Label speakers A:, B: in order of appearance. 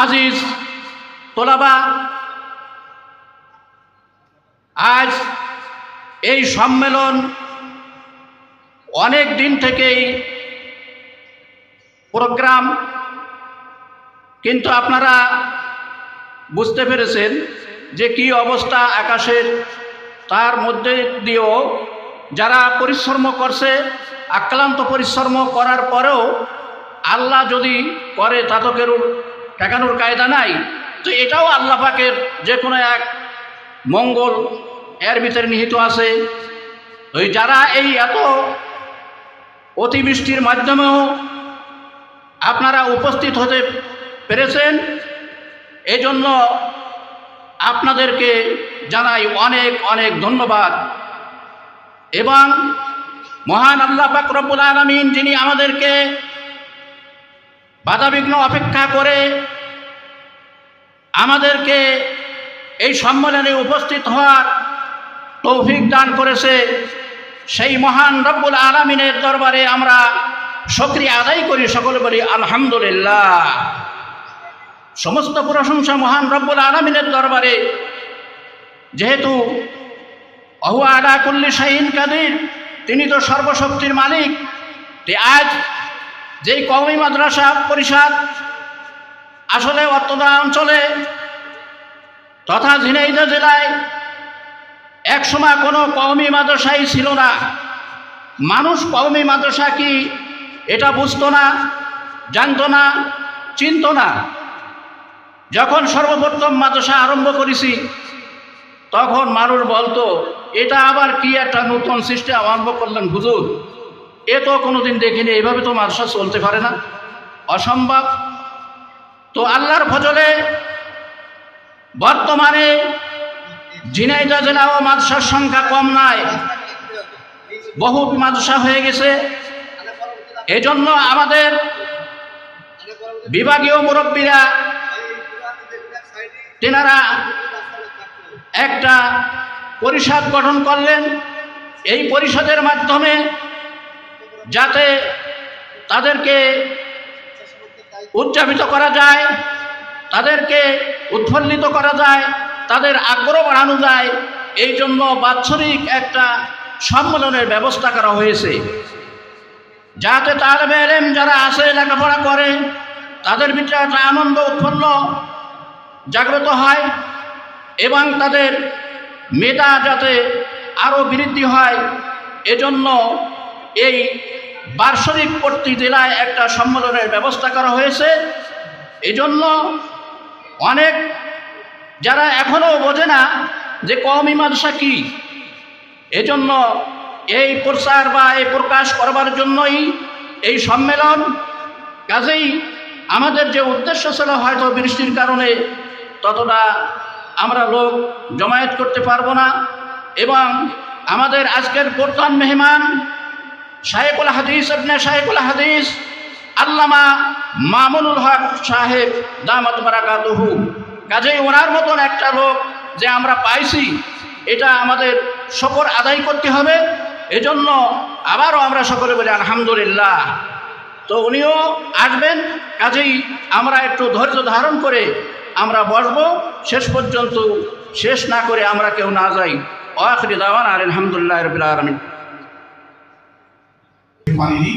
A: আজিজ, তোলাবা। আজ এই সম্মেলন অনেক দিন থেকেই প্রোগ্রাম, কিন্তু আপনারা বুঝতে পেরেছেন যে কি অবস্থা আকাশের, তার মধ্যে দিয়েও যারা পরিশ্রম করছে, আক্রান্ত পরিশ্রম করার পরেও আল্লাহ যদি করে তাতকের ঠেকানোর কায়দা নাই। তো এটাও আল্লাহ পাকের যে কোনো এক মঙ্গল, এর ভিতরে নিহিত আছে। ওই যারা এই এত অতিবৃষ্টির মাধ্যমেও আপনারা উপস্থিত হতে পেরেছেন, এজন্য আপনাদেরকে জানাই অনেক অনেক ধন্যবাদ। এবং মহান আল্লাহ পাক আলমিন যিনি আমাদেরকে বাধাবিঘ্ন অপেক্ষা করে আমাদেরকে এই সম্মেলনে উপস্থিত হওয়ার তৌফিক দান করেছে সেই মহান রব্বুল আলমিনের দরবারে আমরা সক্রিয় আদায় করি, সকলে বলি আলহামদুলিল্লাহ। সমস্ত প্রশংসা মহান রব্বুল আলমিনের দরবারে। যেহেতু অহু আলা কুল্লি শাহিন কাদির, তিনি তো সর্বশক্তির মালিক আজ যেই কওমি মাদ্রাসা পরিষদ আসলে অত্তদা অঞ্চলে তথা ঝিনাইদহ জেলায় এক সময় কোনো কওমি মাদ্রাসাই ছিল না। মানুষ কওমি মাদ্রাসা কি এটা বুঝতো না, জানতো না, চিনত না। যখন সর্বপ্রথম মাদ্রাসা আরম্ভ করেছি, তখন মানুষ বলতো, এটা আবার কি একটা নতুন সিস্টেম আরম্ভ করলেন হুজুর? এ তো কোনোদিন দেখিনি, এইভাবে তো মাদ্রাসা চলতে পারে না। অসম্ভব। তো আল্লাহর ফজলে বর্তমানে ঝিনাইদহ জেলা ও মাদ্রাসার সংখ্যা কম নাই। বহু মাদ্রাসা হয়ে গেছে। এজন্য আমাদের বিভাগীয় মুরব্বীরা, তেনারা একটা পরিষদ গঠন করলেন। এই পরিষদের মাধ্যমে যাতে তাদেরকে উদযাপিত করা যায়, তাদেরকে উৎফুল্লিত করা যায়, তাদের আগ্রহ বাড়ানো যায়। এই জন্য বাৎসরিক একটা সম্মেলনের ব্যবস্থা করা হয়েছে। যাতে তালেবে এলেম যারা আসে লেখাপড়া করে, তাদের ভিতরে একটা আনন্দ উৎপন্ন জাগ্রত হয় এবং তাদের মেধা যাতে আরও বৃদ্ধি হয়, এজন্য এই বার্ষরিক প্রতি জেলায় একটা সম্মেলনের ব্যবস্থা করা হয়েছে। এজন্য অনেক যারা এখনও বোঝে না যে কওমি মাদ্রাসা কী, এজন্য এই প্রচার বা এই প্রকাশ করবার জন্যই এই সম্মেলন কাজেই আমাদের যে উদ্দেশ্য ছিল হয়তো বৃষ্টির কারণে ততটা আমরা লোক জমায়েত করতে পারব না। এবং আমাদের আজকের প্রধান মেহমান শাহেকুল হাদিস আপনি শাহেকুল হাদিস, আল্লামা মামুনুল হক সাহেব দামত বারাকাতুহু। কাজেই ওনার মতন একটা লোক যে আমরা পাইছি, এটা আমাদের শকর আদায় করতে হবে, এজন্য আবারও আমরা সকলে বলি, আলহামদুলিল্লাহ। তো উনিও আসবেন, কাজেই আমরা একটু ধৈর্য ধারণ করে আমরা বসব, শেষ পর্যন্ত শেষ না করে আমরা কেউ না যাই। আখরি দাওয়ান আর আলহামদুলিল্লাহ রবিল আলমিন।
B: পানিনি